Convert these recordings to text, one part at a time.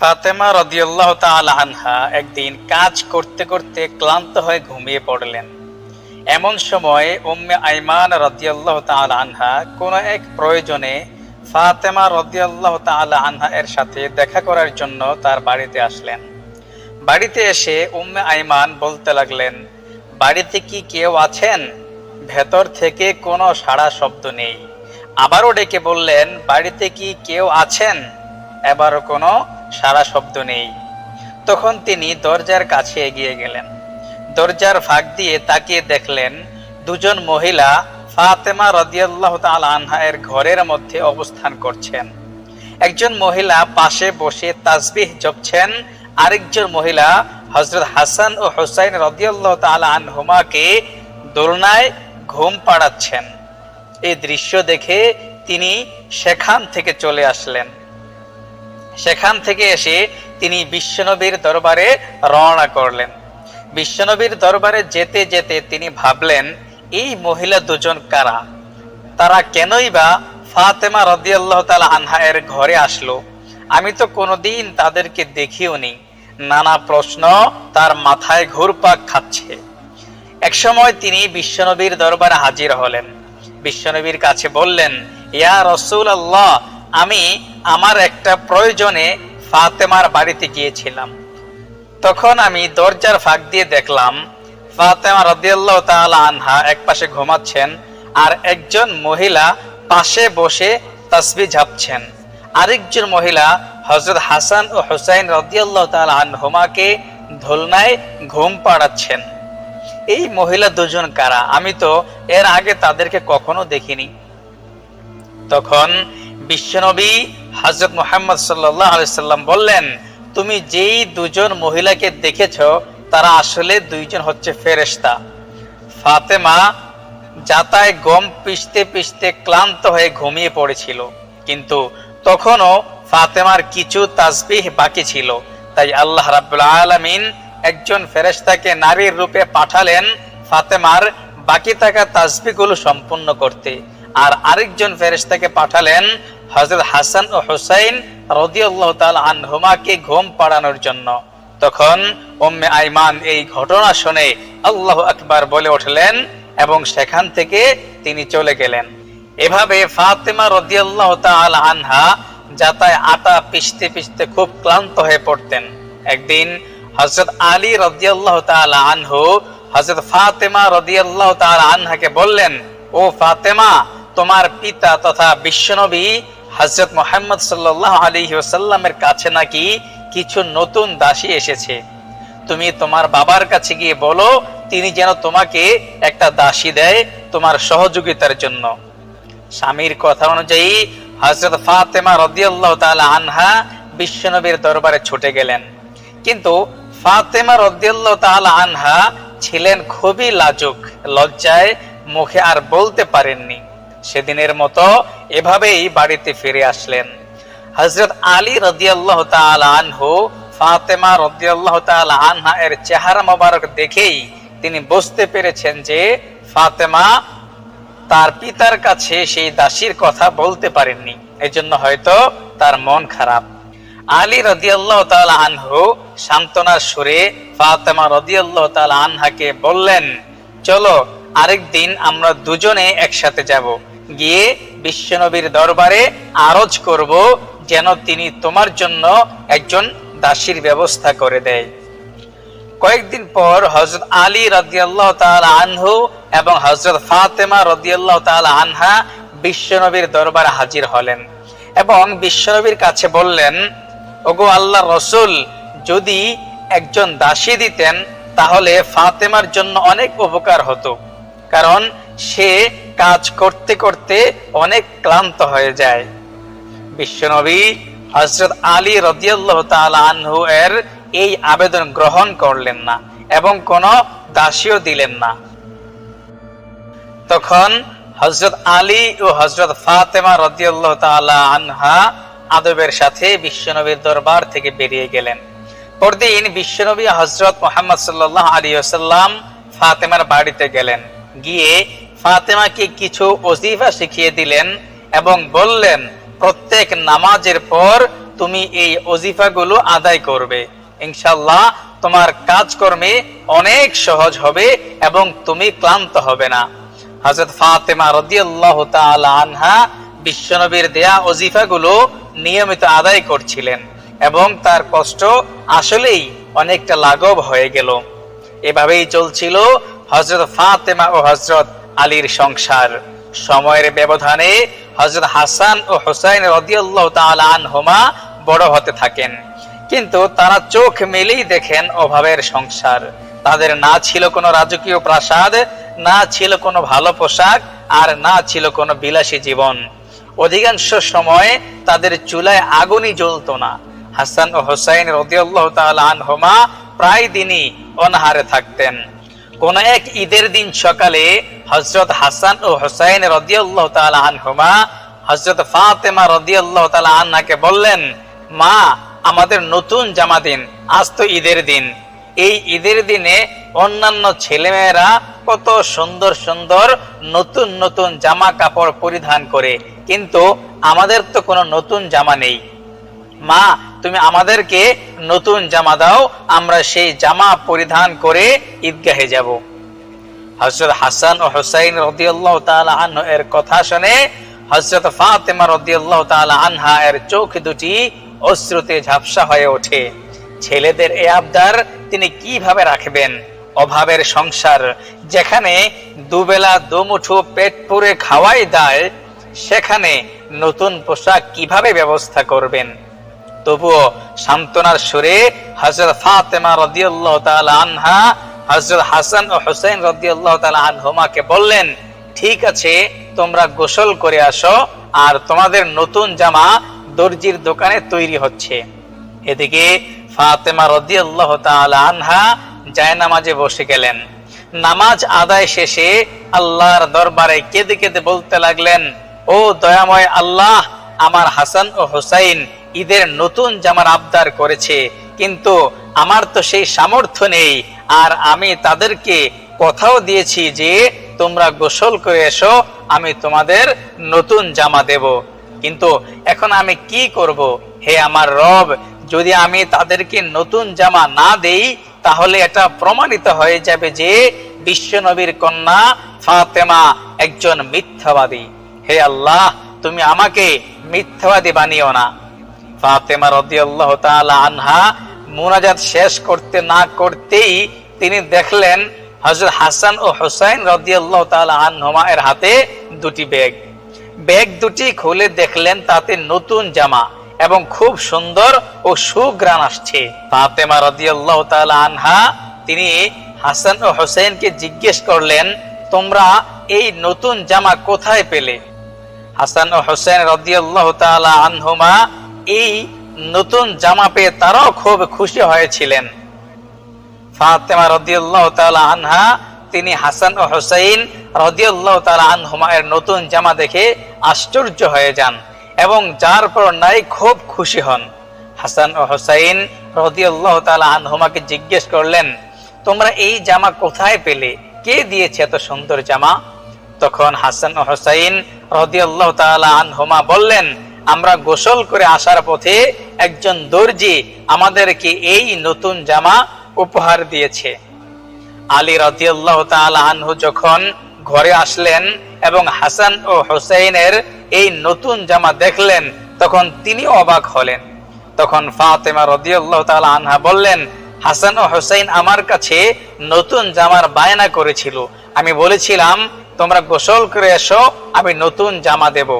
ফাতেমা রদিয়াল্লাহ আনহা একদিন কাজ করতে করতে ক্লান্ত হয়ে ঘুমিয়ে পড়লেন। এমন সময় উম্মে আইমান রদিয়াল্লাহ আনহা কোন এক প্রয়োজনে ফাতেমা রদিয়াল্লাহ আনহা এর সাথে দেখা করার জন্য তার বাড়িতে আসলেন। বাড়িতে এসে উম্মে আইমান বলতে লাগলেন, বাড়িতে কি কেউ আছেন? ভেতর থেকে কোনো সাড়া শব্দ নেই। আবারও ডেকে বললেন, বাড়িতে কি কেউ আছেন? এবারও কোনো সাড়া শব্দ নেই। তখন তিনি দরজার কাছে এগিয়ে গেলেন। দরজার ফাঁক দিয়ে তাকিয়ে দেখলেন দুজন মহিলা ফাতেমা রদিয়াল্লাহ তাল আনহা এর ঘরের মধ্যে অবস্থান করছেন। একজন মহিলা পাশে বসে তাসবিহ জপছেন, আরেকজন মহিলা হজরত হাসান ও হোসাইন রদিয়াল্লাহ তাল আনহুমাকে দোলনায় ঘুম পাড়াচ্ছেন। এই দৃশ্য দেখে তিনি সেখান থেকে চলে আসলেন। সেখান থেকে এসে তিনি বিশ্বনবীর দরবারে রওনা করলেন। বিশ্বনবীর দরবারে যেতে যেতে তিনি ভাবলেন, এই মহিলা দুজন কারা? তারা কেনই বা ফাতেমা রদিয়াল্লাহ তালা আনহা এর ঘরে আসলো? আমি তো কোনোদিন তাদেরকে দেখিও নি নানা প্রশ্ন তার মাথায় ঘুরপাক খাচ্ছে। একসময় তিনি বিশ্বনবীর দরবারে হাজির হলেন। বিশ্বনবীর কাছে বললেন, ইয়া রসুল আল্লাহ আমি আমার একটা প্রয়োজনে ফাতেমার বাড়িতে গিয়েছিলাম। তখন আমি দরজার ফাঁক দিয়ে দেখলাম, ফাতেমা রদিয়াল্লাহ তাআলা আনহা এক পাশে ঘুমাচ্ছেন আর একজন মহিলা পাশে বসে তাসবি ঝাপছেন। আরেকজন মহিলা হজরত হাসান ও হুসাইন রদিয়াল্লাহ তাআলা আনহুমাকে ধুলনায় ঘুম পাড়াচ্ছেন। এই মহিলা দুজন কারা? আমি তো এর আগে তাদেরকে কখনো দেখিনি। তখন বিশ্বনবী হজরত মোহাম্মদ সাল্লাহ আলাইসাল্লাম বললেন, তুমি যেই দুজন মহিলাকে দেখেছ, তারা আসলে দুইজন হচ্ছে ফেরেশতা। ফাতেমা যাতায় গম পিষতে পিষতে ক্লান্ত হয়ে ঘুমিয়ে পড়েছিল। কিন্তু তখনও ফাতেমার কিছু তাসবিহ বাকি ছিল। তাই আল্লাহ রাব্বুল আলামিন একজন ফেরেশতাকে নারীর রূপে পাঠালেন ফাতেমার বাকি থাকা তাসবিহগুলো সম্পূর্ণ করতে। আর আরেকজন ফেরেশতাকে পাঠালেন হযরত হাসান ও হুসাইন রাদিয়াল্লাহু তাআলা আনহুমাকে ঘুম পাড়ানোর জন্য। তখন উম্মে আইমান এই ঘটনা শুনে আল্লাহ আকবার বলে উঠলেন এবং সেখান থেকে তিনি চলে গেলেন। এভাবে ফাতেমা রদিয়াল্লাহ তাল আনহা যাতায় আটা পিষতে পিষতে খুব ক্লান্ত হয়ে পড়তেন। একদিন হজরত আলী রদিয়াল্লাহ তাল আনহু হজরত ফাতেমা রদিয়াল্লাহ তাল আনহাকে বললেন, ও ফাতেমা, তোমার পিতা তথা বিশ্বনবী হজরত মোহাম্মদ সাল্লাহ আলী ওসাল্লামের কাছে নাকি কিছু নতুন দাসী এসেছে। তুমি তোমার বাবার কাছে গিয়ে বলো, তিনি যেন তোমাকে একটা দাসী দেয় তোমার সহযোগিতার জন্য। স্বামীর কথা অনুযায়ী হজরত ফাতেমা রদিয়াল্লাহ তাআলা আনহা বিশ্বনবীর দরবারে ছুটে গেলেন। কিন্তু ফাতেমা রদিয়াল্লাহ তাআলা আনহা ছিলেন খুবই লাজুক, লজ্জায় মুখে আর বলতে পারেননি। সেদিনের মতো এভাবেই বাড়িতে ফিরে আসলেন। হজরত আলী রদিয়াল্লাহ আনহু, ফাতেমা রদিয়াল্লাহ আনহা এর চেহারা মোবারক দেখেই তিনি বুঝতে পেরেছেন যে ফাতেমা তার পিতার কাছে সেই দাসীর কথা বলতে পারেননি। এজন্য হয়তো তার মন খারাপ। আলী রদিয়াল্লাহ আনহু সান্ত্বনার সুরে ফাতেমা রদিয়াল্লাহ আনহাকে বললেন, চলো আরেক দিন আমরা দুজনে একসাথে যাব। গিয়ে বিশ্বনবীর দরবারে আরজ করব যেন তিনি তোমার জন্য একজন দাসীর ব্যবস্থা করে দেয়। কয়েকদিন পর হজরত আলী রদিয়াল্লাহ তাআলা আনহু এবং হজরত ফাতেমা রদিয়াল্লাহ তাআলা আনহা বিশ্বনবীর দরবারে হাজির হলেন এবং বিশ্বনবীর কাছে বললেন, ওগো আল্লাহ রসুল, যদি একজন দাসী দিতেন তাহলে ফাতেমার জন্য অনেক উপকার হতো। কারণ সে কাজ করতে করতে অনেক ক্লান্ত হয়ে যায়। বিশ্বনবী হজরত আলী রদিয়াল্লাহ আনহু এর এই আবেদন গ্রহণ করলেন না এবং কোন দাসীও দিলেন না। তখন হজরত আলী ও হজরত ফাতেমা রদিয়াল্লাহ তাআলা আনহা আদবের সাথে বিশ্বনবীর দরবার থেকে বেরিয়ে গেলেন। পরদিন বিশ্বনবী হজরত মোহাম্মদ সাল্লাহ আলী আসাল্লাম ফাতেমার বাড়িতে গেলেন। গিয়ে ফাতেমাকে কিছু ওজিফা শিখিয়ে দিলেন এবং বললেন, প্রত্যেক নামাজের পর তুমি এই অজিফাগুলো আদায় করবে। ইনশাল্লাহ তোমার কাজকর্মে অনেক সহজ হবে এবং তুমি ক্লান্ত হবে না। হযরত ফাতেমা রাদিয়াল্লাহু আনহা বিশ্বনবীর দেয়া অজিফাগুলো নিয়মিত আদায় করছিলেন এবং তার কষ্ট আসলেই অনেকটা লাঘব হয়ে গেল। এভাবেই চলছিল হজরত ফাতেমা ও হজরত আলীর সংসার সময়ের ব্যবধানে হজরত হাসান ও হোসাইন রদিয়াল্লাহ তাআলা আনহুমা বড় হতে থাকেন। কিন্তু তারা চোখ মেলেই দেখেন অভাবের সংসার। তাদের না ছিল কোনো রাজকীয় প্রাসাদ, না ছিল কোনো ভালো পোশাক, আর না ছিল কোনো বিলাসী জীবন। অধিকাংশ সময় তাদের চুলায় আগুনই জ্বলতো না। হাসান ও হোসাইন রদিয়াল্লাহ তাআলা আনহুমা প্রায় দিনই অনাহারে থাকতেন। কোন এক ঈদের দিন সকালে হজরত হাসান ও হোসাইন রদিয়াল্লাহ তাআলা আনহুমা হজরত ফাতেমা রদিয়াল্লাহ তাআলা আনহাকে বললেন, মা, আমাদের নতুন জামা দিন, আজ তো ঈদের দিন। এই ঈদের দিনে অন্যান্য ছেলেমেয়েরা কত সুন্দর সুন্দর নতুন নতুন জামা কাপড় পরিধান করে, কিন্তু আমাদের তো কোনো নতুন জামা নেই। মা তুমি আমাদেরকে নতুন জামা দাও, আমরা সেই জামা পরিধান করে ঈদগাহে যাব। হজরত হাসান ও হুসাইন রদিয়াল্লাহ তাআলা এর কথা শুনে হজরত ফাতেমা রদিয়াল্লাহ তাআলা আনহা এর চোখ দুটি অশ্রুতে ঝাপসা হয়ে ওঠে। ছেলেদের এ আবদার তিনি কীভাবে রাখবেন? অভাবের সংসার, যেখানে দুবেলা দুমুঠো পেট পুরে খাওয়াই দেয়, সেখানে নতুন পোশাক কীভাবে ব্যবস্থা করবেন? তবুও সান্ত্বনার সুরে হজরত ফাতেমা রদিয়াল্লাহ তাআলা আনহা হজরত হাসান ও হুসাইন রদিয়াল্লাহ তাআলা আনহুমাকে বললেন, ঠিক আছে, তোমরা গোসল করে আসো, আর তোমাদের নতুন জামা দর্জির দোকানে তৈরি হচ্ছে। এদিকে ফাতেমা রদিয়াল্লাহ তাআলা আনহা জায়নামাজে বসে গেলেন। নামাজ আদায় শেষে আল্লাহর দরবারে কেঁদে কেঁদে বলতে লাগলেন, ও দয়াময় আল্লাহ, আমার হাসান ও হোসাইন ঈদের নতুন জামার আবদার করেছে, কিন্তু আমার তো সেই সামর্থ্য নেই। আর আমি তাদেরকে কথাও দিয়েছি যে, তোমরা গোসল করে এসো, আমি তোমাদের নতুন জামা দেব। কিন্তু এখন আমি কি করব? হে আমার রব, যদি আমি তাদেরকে নতুন জামা না দেই, তাহলে এটা প্রমাণিত হয়ে যাবে যে বিশ্বনবীর কন্যা ফাতেমা একজন মিথ্যাবাদী। হে আল্লাহ, তুমি আমাকে মিথ্যাবাদী বানিও না। ফাতেমা রদিয়াল্লাহ তাআলা আনহা মুনাজাত শেষ করতে না করতেই তিনি দেখলেন হযরত হাসান ও হুসাইন রদিয়াল্লাহ তাআলা আনহুমা এর হাতে দুটি ব্যাগ। ব্যাগ দুটি খুলে দেখলেন তাতে নতুন জামা এবং খুব সুন্দর ও সুগ্রাণ আসছে। ফাতেমা রদিয়াল্লাহ তাআলা আনহা তিনি হাসান ও হুসাইনকে জিজ্ঞেস করলেন, তোমরা এই নতুন জামা কোথায় পেলে? হাসান ও হোসেন রদিয়াল্লাহ তাআলা আনহুমা এই নতুন জামা পেয়ে তারাও খুব খুশি হয়েছিলেন। ফাতেমা রদিয়াল্লাহ তাআলা আনহা, তিনি হাসান ও হোসাইন রদিয়াল্লাহ তাআলা আনহুমা এর নতুন জামা দেখে আশ্চর্য হয়ে যান এবং যার পর নাই খুব খুশি হন। হাসান ও হোসাইন রদিয়াল্লাহ তাআলা আনহুমাকে জিজ্ঞেস করলেন, তোমরা এই জামা কোথায় পেলে? কে দিয়েছে এত সুন্দর জামা? তখন হাসান ও হোসাইন রদিয়াল্লাহ তাআলা আনহুমা বললেন আমরা গোসল করে আসার পথে একজন দর্জি আমাদেরকে এই নতুন জামা উপহার দিয়েছে। আলী রদিয়াল্লাহ তাআলা আনহু যখন ঘরে আসলেন এবং হাসান ও হোসেইনের এই নতুন জামা দেখলেন, তখন তিনি অবাক হলেন। তখন ফাতেমা রদিয়াল্লাহ তাআলা আনহা বললেন, হাসান ও হোসেইন আমার কাছে নতুন জামার বায়না করেছিল। আমি বলেছিলাম, তোমরা গোসল করে এসো, আমি নতুন জামা দেব।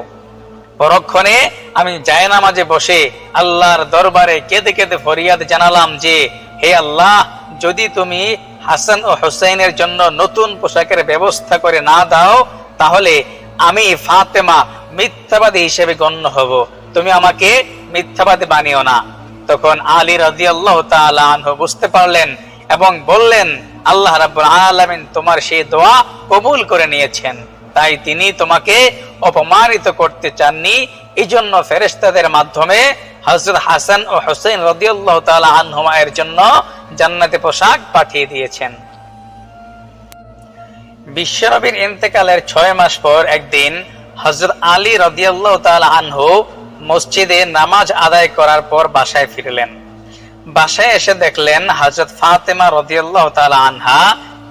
পরক্ষণে আমি জায়নামাজে বসে আল্লাহর দরবারে কেঁদে কেঁদে ফরিয়াদ জানালাম যে, হে আল্লাহ, যদি তুমি হাসান ও হোসেনের জন্য নতুন পোশাকের ব্যবস্থা করে না দাও, তাহলে আমি ফাতেমা মিথ্যাবাদী হিসেবে গণ্য হব। তুমি আমাকে মিথ্যাবাদী বানিও না। তখন আলী রাদিয়াল্লাহ আল্লাহ আনহু বুঝতে পারলেন এবং বললেন, আল্লাহ রাব্বুল আলামিন তোমার সেই দোয়া কবুল করে নিয়েছেন। তাই তিনি তোমাকে অপমানিত করতে চাননি। এই জন্য ফেরেস্তাদের মাধ্যমে হজরত হাসান ও হোসেন রদিয়াল্লাহ তাআলা আনহুমা জন্য জান্নাতে পোশাক পাঠিয়ে দিয়েছেন। বিশ্বনবীর ইন্তেকালের ছয় মাস পর একদিন হজরত আলী রদিয়াল্লাহ তাআলা আনহু মসজিদে নামাজ আদায় করার পর বাসায় ফিরলেন। বাসায় এসে দেখলেন হজরত ফাতেমা রদিয়াল্লাহ তালা আনহা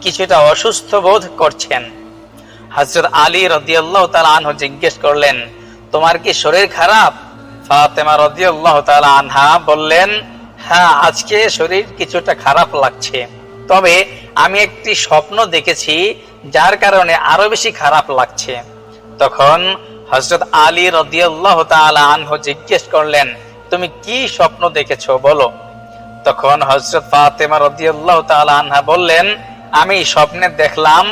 কিছুটা অসুস্থ বোধ করছেন। হজরত আলী রদিয়াল্লাহ তালা আনহু জিজ্ঞেস করলেন, তোমার কি শরীর খারাপ? ফাতেমা রদিয়াল্লাহ আনহা বললেন হ্যাঁ আজকে শরীর কিছুটা খারাপ লাগছে। তবে আমি একটি স্বপ্ন দেখেছি যার কারণে আরও বেশি খারাপ লাগছে। তখন হজরত আলী রদিয়াল্লাহ আনহু জিজ্ঞেস করলেন, তুমি কি স্বপ্ন দেখেছ? বলো। তখন হজরত ফাতেমা রদিয়াল্লাহ আনহা বললেন, আমি স্বপ্নে দেখলাম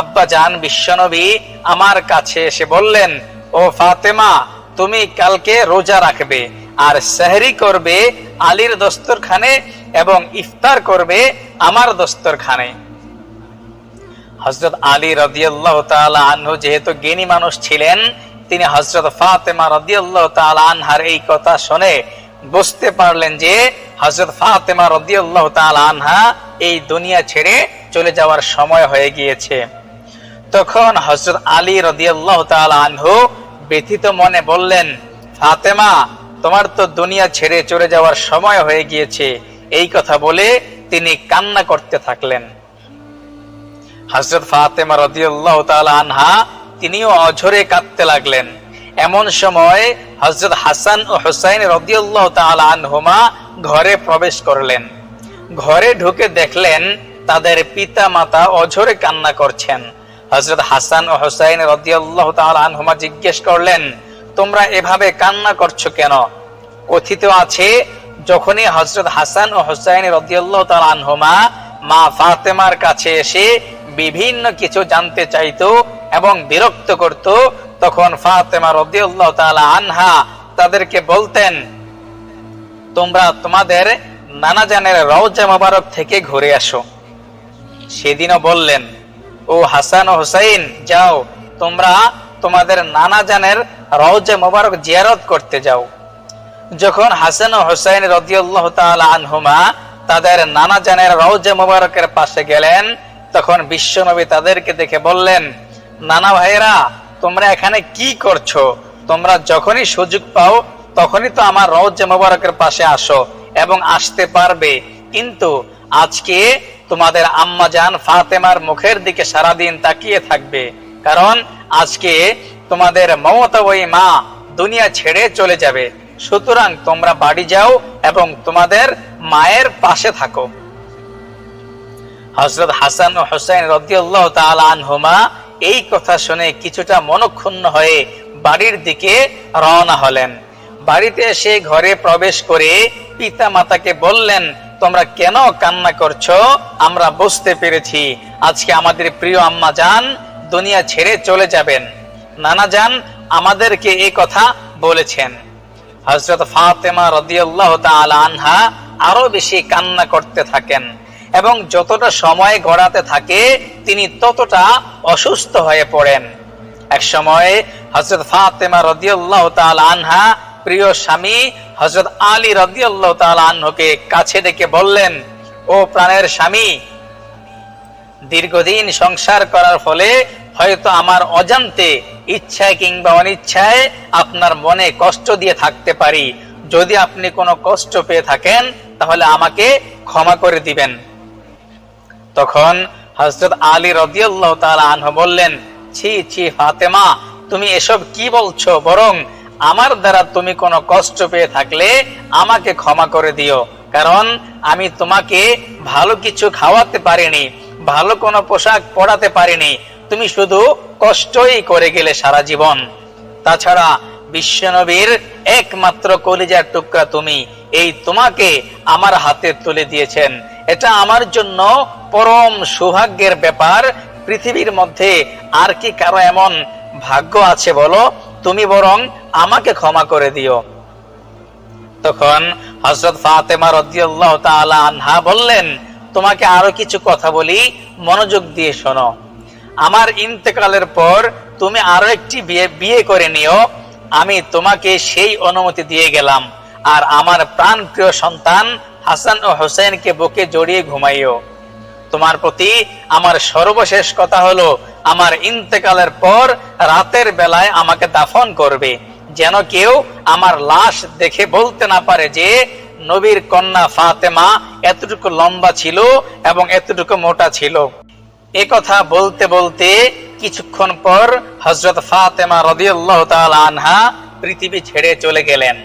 আব্বা জান বিশ্বনবী আমার কাছে এসে বললেন, ও ফাতেমা, তুমি কালকে রোজা রাখবে আর সেহরি করবে আলীর দস্তরখানে এবং ইফতার করবে আমার দস্তরখানে। হজরত আলী রদিয়াল্লাহ তাআলা আনহু যেহেতু জ্ঞানী মানুষ ছিলেন, তিনি হজরত ফাতেমা রদিয়াল্লাহ তাআলা আনহার এই কথা শুনে বুঝতে পারলেন যে হজরত ফাতেমা রদিয়াল্লাহ তাআলা আনহা এই দুনিয়া ছেড়ে চলে যাওয়ার সময় হয়ে গিয়েছে। তখন হজরত আলী রদিয়াল্লাহ আনহু ব্যথিত মনে বললেন, ফাতেমা, তোমার তো দুনিয়া ছেড়ে চলে যাওয়ার সময় হয়ে গিয়েছে। এই কথা বলে তিনি কান্না করতে থাকলেন। হজরত ফাতেমা রদিয়াল্লাহ আনহা তিনিও অঝরে কাঁদতে লাগলেন। এমন সময় হজরত হাসান ও হুসাইন তাআলা আনহুমা ঘরে প্রবেশ করলেন। ঘরে ঢুকে দেখলেন তাদের পিতা মাতা অঝরে কান্না করছেন। হজরত হাসান ও হুসাইন রদিয়াল্লাহ আনহুমা জিজ্ঞেস করলেন, তোমরা এভাবে কান্না করছ কেন? কথিত আছে, যখনই হজরত হাসান ও হুসাইন রদিয়াল্লাহ আনহুমা মা ফাতেমার কাছে এসে বিভিন্ন কিছু জানতে চাইতো এবং বিরক্ত করত, তখন ফাতেমা রদিয়াল্লাহ তাআলা আনহা তাদেরকে বলতেন, তোমরা তোমাদের নানা জানের রওজা মোবারক থেকে ঘুরে আসো। সেদিনও বললেন ও হাসান ও হুসাইন, যাও, তোমরা তোমাদের নানা জানের রওজা মোবারক জিয়ারত করতে যাও। যখন হাসান ও হুসাইন রদিয়াল্লাহ তাআলা আনহুমা তাদের নানা জানের রওজা মোবারকের পাশে গেলেন, তখন বিশ্বনবী তাদেরকে দেখে বললেন, নানা ভাইরা তোমরা এখানে কি করছ? তোমরা যখনই সুযোগ পাও, তখনই তো আমার রওজা মোবারকের পাশে আসো এবং আসতে পারবে। কিন্তু আজকে তোমাদের আম্মা জান ফাতেমার মুখের দিকে সারাদিন তাকিয়ে থাকবে। কারণ আজকে তোমাদের মমতা ওই মা দুনিয়া ছেড়ে চলে যাবে। সুতরাং তোমরা বাড়ি যাও এবং তোমাদের মায়ের পাশে থাকো। হজরত হাসান ও হোসেন রদিয়াল্লাহ আনহুমা এই কথা শুনে কিছুটা মনক্ষুণ্ণ হয়ে বাড়ির দিকে রওনা হলেন। বাড়িতে এসে ঘরে প্রবেশ করে পিতা মাতাকে বললেন তোমরা কেন কান্না করছ? আমরা বুঝতে পেরেছি। আজকে আমাদের প্রিয় আম্মা যান দুনিয়া ছেড়ে চলে যাবেন। নানা যান আমাদেরকে এই কথা বলেছেন। হজরত ফাতেমা রদিয়াল্লাহ তাআলা আনহা আরও বেশি কান্না করতে থাকেন এবং যতটা সময় গড়াতে থাকে, তিনি ততটা অসুস্থ হয়ে পড়েন। এক সময় হজরত ফাতেমা রদিয়াল্লাহ তাআলা আনহা প্রিয় স্বামী হজরত আলী রদিয়াল্লাহ তাআলা আনহুকে কাছে ডেকে বললেন, ও প্রাণের স্বামী, দীর্ঘদিন সংসার করার ফলে হয়তো আমার অজান্তে ইচ্ছায় কিংবা অনিচ্ছায় আপনার মনে কষ্ট দিয়ে থাকতে পারি। যদি আপনি কোনো কষ্ট পেয়ে থাকেন, তাহলে আমাকে ক্ষমা করে দিবেন। তখন হজরত আলী রদিয়াল্লাহ তাআলা আনহু বললেন, ছি ছি, ফাতেমা, তুমি এসব কি বলছো? বরং আমার দ্বারা তুমি কোনো কষ্ট পেয়ে থাকলে আমাকে ক্ষমা করে দিও। কারণ আমি তোমাকে ভালো কিছু খাওয়াতে পারিনি, ভালো কোনো পোশাক পরাতে পারিনি। তুমি শুধু কষ্টই করে গেলে সারা জীবন। তাছাড়া বিশ্বনবীর একমাত্র কলিজার টুকরা তুমি, এই তোমাকে আমার হাতে তুলে দিয়েছেন। এটা আমার জন্য পরম সৌভাগ্যের ব্যাপার। পৃথিবীর মধ্যে আর কি কারও এমন ভাগ্য আছে বলো? তুমি বরং আমাকে ক্ষমা করে দিও। তখন হজরত ফাতেমা রদিয়াল্লাহ তাআলা আনহা বললেন, তোমাকে আরও কিছু কথা বলি, মনোযোগ দিয়ে শোনো। আমার ইন্তেকালের পর তুমি আরও একটি বিয়ে বিয়ে করে নিও। আমি তোমাকে সেই অনুমতি দিয়ে গেলাম। আর আমার প্রাণ প্রিয় সন্তান হাসান ও হোসেনকে বুকে জড়িয়ে ঘুমাইও। তোমার প্রতি আমার সর্বশেষ কথা হলো, আমার ইন্তেকালের পর রাতের বেলায় আমাকে দাফন করবে। যেন কেউ আমার লাশ দেখে বলতে না পারে যে, নবীর কন্যা ফাতেমা এতটুকু লম্বা ছিল এবং এতটুকু মোটা ছিল। এ কথা বলতে বলতে কিছুক্ষণ পর হজরত ফাতেমা রদিয়াল্লাহ তাআলা আনহা পৃথিবী ছেড়ে চলে গেলেন।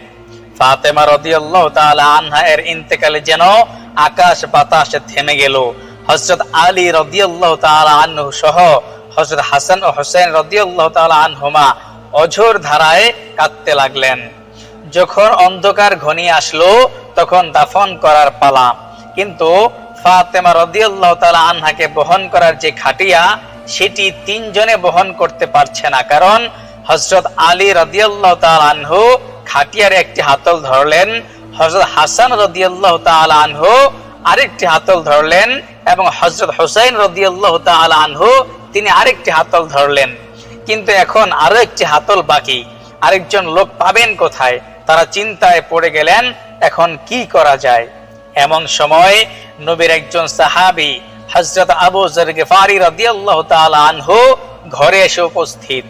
ফাতেমা রদিয়াল্লাহ তাআলা আনহা এর ইন্তেকালে যেন আকাশ বাতাস থেমে গেল। হজরত আলী রদিয়াল্লাহ তাআলা আনহু সহ হজরত হাসান ও হোসেন রদিয়াল্লাহ তাআলা আনহুমা অঝোর ধারায় কাঁদতে লাগলেন। যখন অন্ধকার ঘনিয়ে আসলো, তখন দাফন করার পালা। কিন্তু ফাতেমা রদিয়াল্লাহ তাআলা আনহাকে বহন করার যে খাটিয়া, সেটি তিনজনে বহন করতে পারছে না। কারণ হজরত আলী রদিয়াল্লাহ তাআলা আনহু খাটিয়ার একটি হাতল ধরলেন। হজরত হাসান রদিয়াল্লাহ তাআলা আনহু আরেকটি হাতল ধরলেন এবং হজরত হোসাইন রদিয়াল্লাহ তাআলা আনহু, তিনি আরেকটি হাতল ধরলেন। কিন্তু এখন আরও একটি হাতল বাকি। আরেকজন লোক পাবেন কোথায়? তারা চিন্তায় পড়ে গেলেন, এখন কি করা যায়? এমন সময় নবীর একজন সাহাবী হজরত আবু জর গেফারি রাদিয়াল্লাহু তাআলা আনহু, ঘরে এসে উপস্থিত।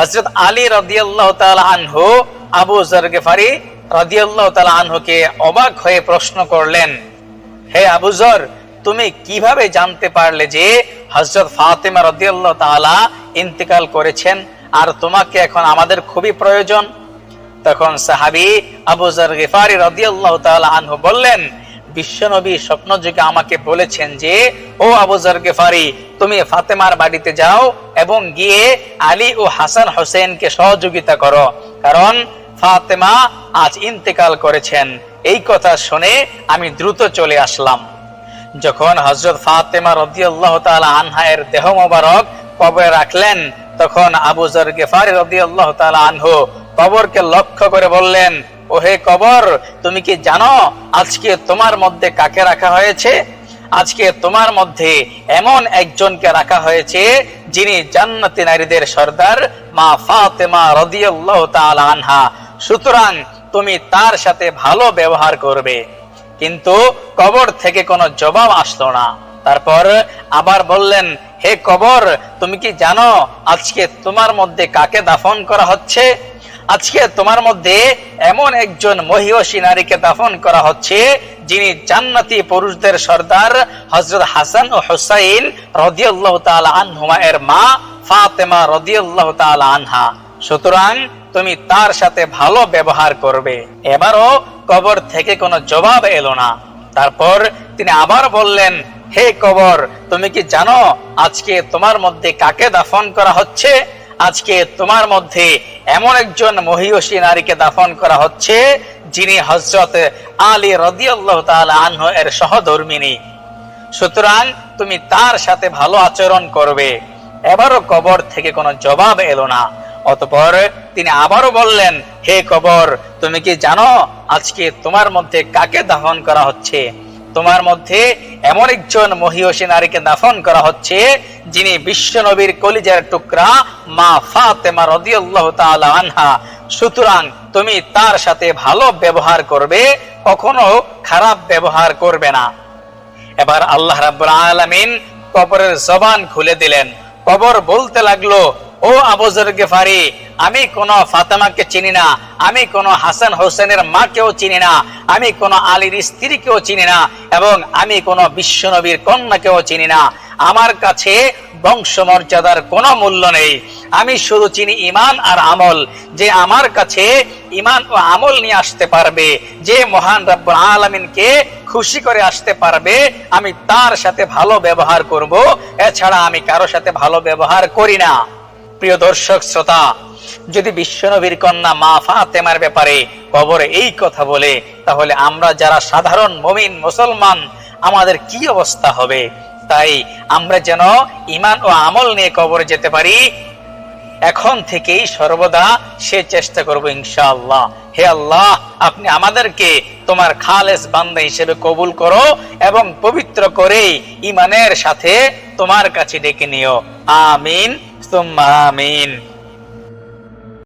হজরত আলী রাদিয়াল্লাহু তাআলা আনহু, আবু জর গেফারি রাদিয়াল্লাহু তাআলা আনহুকে অবাক হয়ে প্রশ্ন করলেন হে আবু জর, তুমি কীভাবে জানতে পারলে যে হজরত ফাতেমা রাদিয়াল্লাহু তাআলা ইন্তেকাল করেছেন আর তোমাকে এখন আমাদের খুবই প্রয়োজন? তখন সাহাবি আবু জর গিফারি রাদিয়াল্লাহু তাআলা আনহু বললেন, বিশ্বনবী স্বপ্ন যুগে আমাকে বলেছেন যে, ও আবু জর গিফারি, তুমি ফাতেমার বাড়িতে যাও এবং গিয়ে আলী ও হাসান হোসেনকে সহযোগিতা করো। কারণ ফাতেমা আজ ইন্তেকাল করেছেন। এই কথা শুনে আমি দ্রুত চলে আসলাম। যখন হজরত ফাতেমা রদিয়াল্লাহ তাআলা আনহা এর দেহ মোবারক কবরে রাখলেন, তখন আবু জর গেফারি রদিয়াল্লাহ তাআলা আনহু কবরকে লক্ষ্য করে বললেন, ওহে কবর, তুমি কি জানো আজকে তোমার মধ্যে কাকে রাখা হয়েছে? আজকে তোমার মধ্যে এমন একজনকে রাখা হয়েছে যিনি জান্নাতি নারীদের সর্দার মা ফাতেমা রদিয়াল্লাহ তাআলা আনহা। সুতরাং তুমি তার সাথে ভালো ব্যবহার করবে। কিন্তু কবর থেকে কোনো জবাব আসলো না। তারপর আবার বললেন, হে কবর, তুমি কি জানো আজকে তোমার মধ্যে কাকে দাফন করা হচ্ছে? আজকে তোমার মধ্যে এমন একজন মহিষী নারীকে দাফন করা হচ্ছে, যিনি জান্নাতি পুরুষদের সর্দার হজরত হাসান ও হুসাইন রদিয়াল্লাহ তাআলা আনহুমা এর মা ফাতেমা রদিয়াল্লাহ তাআলা আনহা। সুতরাং তুমি তার সাথে ভালো ব্যবহার করবে। এবারও কবর থেকে কোনো জবাব এলো না। তারপর তিনি আবার বললেন, হে কবর, তুমি কি জানো আজকে তোমার মধ্যে কাকে দাফন করা হচ্ছে? আজকে তোমার মধ্যে এমন একজন মহিষী নারীকে দাফন করা হচ্ছে, যিনি হজরত আলী রদিয়াল্লাহ তাআলা আনহু এর সহধর্মিনী। সুতরাং তুমি তার সাথে ভালো আচরণ করবে। এবারও কবর থেকে কোনো জবাব এলো না। অতপর তিনি আবারও বললেন, হে কবর, তুমি কি জানো আজকে তোমার মধ্যে কাকে দাফন করা হচ্ছে? তোমার মধ্যে এমন একজন মহিষী নারীকে দাফন করা হচ্ছে, যিনি বিশ্ব নবীর কলিজার টুকরা মা ফাতেমা রদিয়াল্লাহু তাআলা আনহা। সুতরাং তুমি তার সাথে ভালো ব্যবহার করবে, কখনো খারাপ ব্যবহার করবে না। এবার আল্লাহ রাব্বুল আলামিন কবরের জবান খুলে দিলেন। কবর বলতে লাগল ও আবুজর গেফারি, আমি কোন ফাতেমাকে চিনি না, আমি কোন হাসান হোসেনের মাকেও চিনি না, আমি কোন আলীর স্ত্রীকেও চিনি না এবং আমি কোন বিশ্বনবীর কন্যাকেও চিনি না। আমার কাছে বংশমর্যাদার কোনো মূল্য নেই। আমি শুধু চিনি ইমান আর আমল, যে আমার কাছে ইমান ও আমল নিয়ে আসতে পারবে, যে মহান রব্বুল আলমিনকে খুশি করে আসতে পারবে, আমি তার সাথে ভালো ব্যবহার করব, এছাড়া আমি কারও সাথে ভালো ব্যবহার করি না। প্রিয় দর্শক, শ্রোতা, যদি বিশ্বনবীর কন্যা মা ফাতেমার ব্যাপারে কবরে এই কথা বলে, তাহলে আমরা যারা সাধারণ মমিন, মুসলমান, আমাদের কি অবস্থা হবে? তাই আমরা যেন ইমান ও আমল নিয়ে কবরে যেতে পারি, এখন থেকেই সর্বদা সে চেষ্টা করব ইনশাআল্লাহ। হে আল্লাহ, আপনি আমাদেরকে তোমার খালেস বান্দা হিসেবে কবুল করো এবং পবিত্র করে ইমানের সাথে তোমার কাছে ডেকে নিও। আমিন। সুম্মা আমিন